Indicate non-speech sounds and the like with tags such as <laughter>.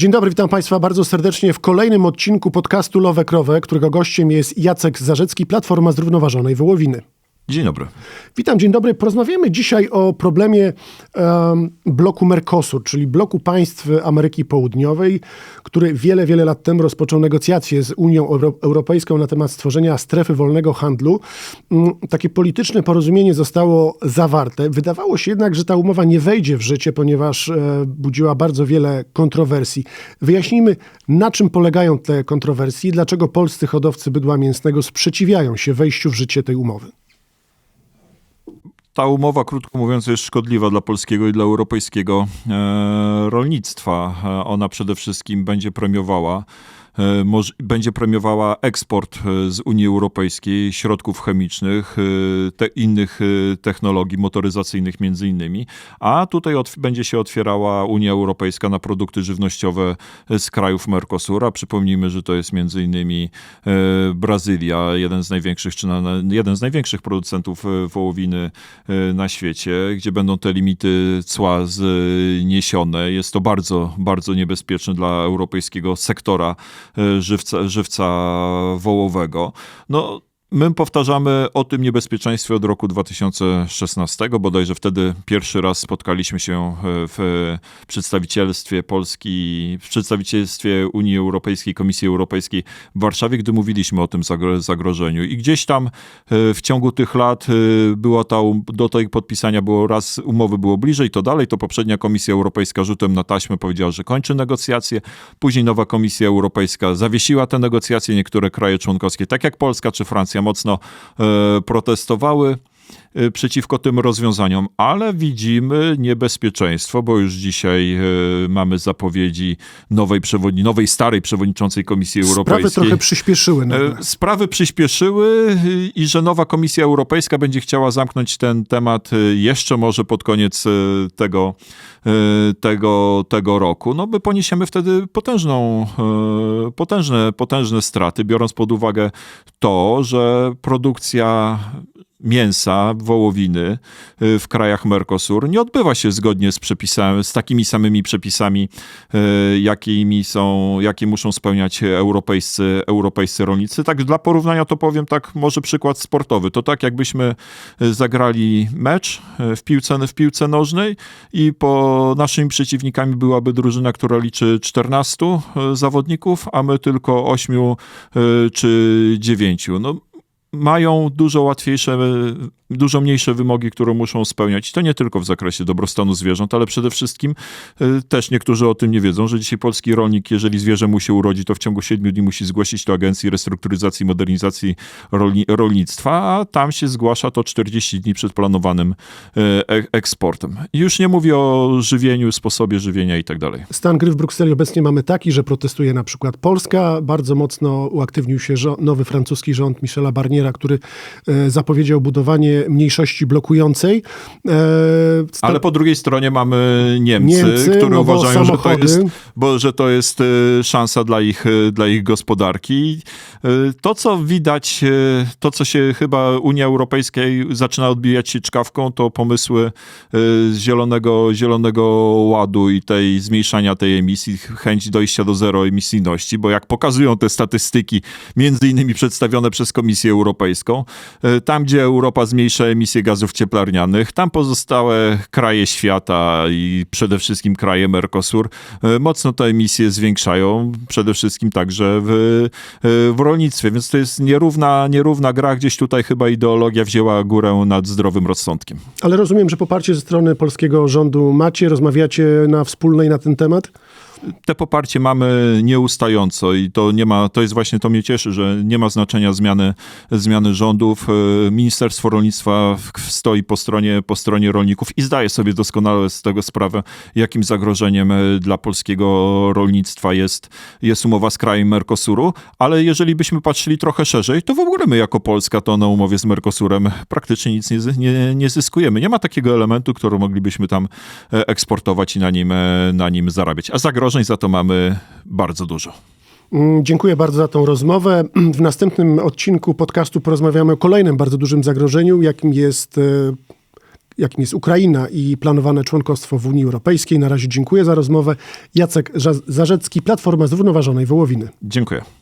Dzień dobry, witam Państwa bardzo serdecznie w kolejnym odcinku podcastu Lowe Krowę, którego gościem jest Jacek Zarzecki, Platforma Zrównoważonej Wołowiny. Dzień dobry. Witam, dzień dobry. Porozmawiamy dzisiaj o problemie um, bloku Mercosur, czyli bloku państw Ameryki Południowej, który wiele, wiele lat temu rozpoczął negocjacje z Unią Euro Europejską na temat stworzenia strefy wolnego handlu. Um, takie polityczne porozumienie zostało zawarte. Wydawało się jednak, że ta umowa nie wejdzie w życie, ponieważ e, budziła bardzo wiele kontrowersji. Wyjaśnijmy, na czym polegają te kontrowersje i dlaczego polscy hodowcy bydła mięsnego sprzeciwiają się wejściu w życie tej umowy ta umowa, krótko mówiąc, jest szkodliwa dla polskiego i dla europejskiego e, rolnictwa. E, ona przede wszystkim będzie premiowała będzie premiowała eksport e, z Unii Europejskiej środków chemicznych, e, te innych technologii motoryzacyjnych między innymi, a tutaj będzie się otwierała Unia Europejska na produkty żywnościowe z krajów Mercosura. Przypomnijmy, że to jest między innymi Brazylia, jeden z największych, czy na, jeden z największych producentów wołowiny na świecie, gdzie będą te limity cła zniesione. Jest to bardzo, bardzo niebezpieczne dla europejskiego sektora E, żywca, żywca wołowego. No, My powtarzamy o tym niebezpieczeństwie od roku 2016, bodajże wtedy pierwszy raz spotkaliśmy się e, w przedstawicielstwie Polski, w przedstawicielstwie Unii Europejskiej, Komisji Europejskiej w Warszawie, gdy mówiliśmy o tym zagrożeniu. I gdzieś tam e, w ciągu tych lat e, była ta, um, do tej podpisania było raz umowy było bliżej, to dalej, to poprzednia Komisja Europejska rzutem na taśmę powiedziała, że kończy negocjacje, później nowa Komisja Europejska zawiesiła te negocjacje, niektóre kraje członkowskie, tak jak Polska czy Francja, mocno e, protestowały przeciwko tym rozwiązaniom, ale widzimy niebezpieczeństwo, bo już dzisiaj e, mamy zapowiedzi nowej, przewodni, nowej starej przewodniczącej Komisji Europejskiej. Sprawy trochę przyspieszyły. Nagle. Sprawy przyspieszyły i że nowa Komisja Europejska będzie chciała zamknąć ten temat jeszcze może pod koniec tego, tego, tego roku. No my poniesiemy wtedy potężną, potężne, potężne straty, biorąc pod uwagę to, że produkcja mięsa, wołowiny y, w krajach Mercosur nie odbywa się zgodnie z przepisami, z takimi samymi przepisami, y, jakimi są, jakie muszą spełniać europejscy, europejscy rolnicy. Tak dla porównania to powiem tak, może przykład sportowy. To tak jakbyśmy y, zagrali mecz w piłce, w piłce nożnej i po naszymi przeciwnikami byłaby drużyna, która liczy 14 zawodników, a my tylko 8 czy 9. No, mają dużo łatwiejsze dużo mniejsze wymogi, które muszą spełniać. I to nie tylko w zakresie dobrostanu zwierząt, ale przede wszystkim y, też niektórzy o tym nie wiedzą, że dzisiaj polski rolnik, jeżeli zwierzę mu się urodzi, to w ciągu 7 dni musi zgłosić do Agencji Restrukturyzacji i Modernizacji Rolni Rolnictwa, a tam się zgłasza to 40 dni przed planowanym y, e eksportem. Już nie mówię o żywieniu, sposobie żywienia i tak dalej. Stan gry w Brukseli obecnie mamy taki, że protestuje na przykład Polska. Bardzo mocno uaktywnił się nowy francuski rząd Michela Barniera, który zapowiedział budowanie mniejszości blokującej. E, Ale po drugiej stronie mamy Niemcy, Niemcy które uważają, że to, jest, bo, że to jest e, szansa dla ich, e, dla ich gospodarki. To, co widać, to, co się chyba Unia Europejska zaczyna odbijać się czkawką, to pomysły zielonego, zielonego ładu i tej zmniejszania tej emisji, chęć dojścia do zero emisyjności, bo jak pokazują te statystyki, między innymi przedstawione przez Komisję Europejską, tam, gdzie Europa zmniejsza zmniejsza emisję gazów cieplarnianych. Tam pozostałe kraje świata i przede wszystkim kraje Mercosur e, mocno te emisje zwiększają, przede wszystkim także w, e, w rolnictwie. Więc to jest nierówna, nierówna gra. Gdzieś tutaj chyba ideologia wzięła górę nad zdrowym rozsądkiem. Ale rozumiem, że poparcie ze strony polskiego rządu macie, rozmawiacie na wspólnej na ten temat? te poparcie mamy nieustająco i to nie ma, to jest właśnie, to mnie cieszy, że nie ma znaczenia zmiany, zmiany rządów. E, Ministerstwo Rolnictwa stoi po stronie, po stronie rolników i zdaje sobie doskonale z tego sprawę, jakim zagrożeniem e, dla polskiego rolnictwa jest, jest umowa z krajem Mercosuru, ale jeżeli byśmy patrzyli trochę szerzej, to w ogóle my jako Polska to na umowie z Mercosurem praktycznie nic nie, nie, nie zyskujemy. Nie ma takiego elementu, który moglibyśmy tam e, eksportować i na nim, na nim zarabiać. A zagrożeń, za to mamy bardzo dużo. Mm, dziękuję bardzo za tą rozmowę. <clears throat> W następnym odcinku podcastu porozmawiamy o kolejnym bardzo dużym zagrożeniu, jakim jest e, jakim jest Ukraina i planowane członkostwo w Unii Europejskiej. Na razie dziękuję za rozmowę. Jacek Zarzecki, Platforma Zrównoważonej Wołowiny. Dziękuję.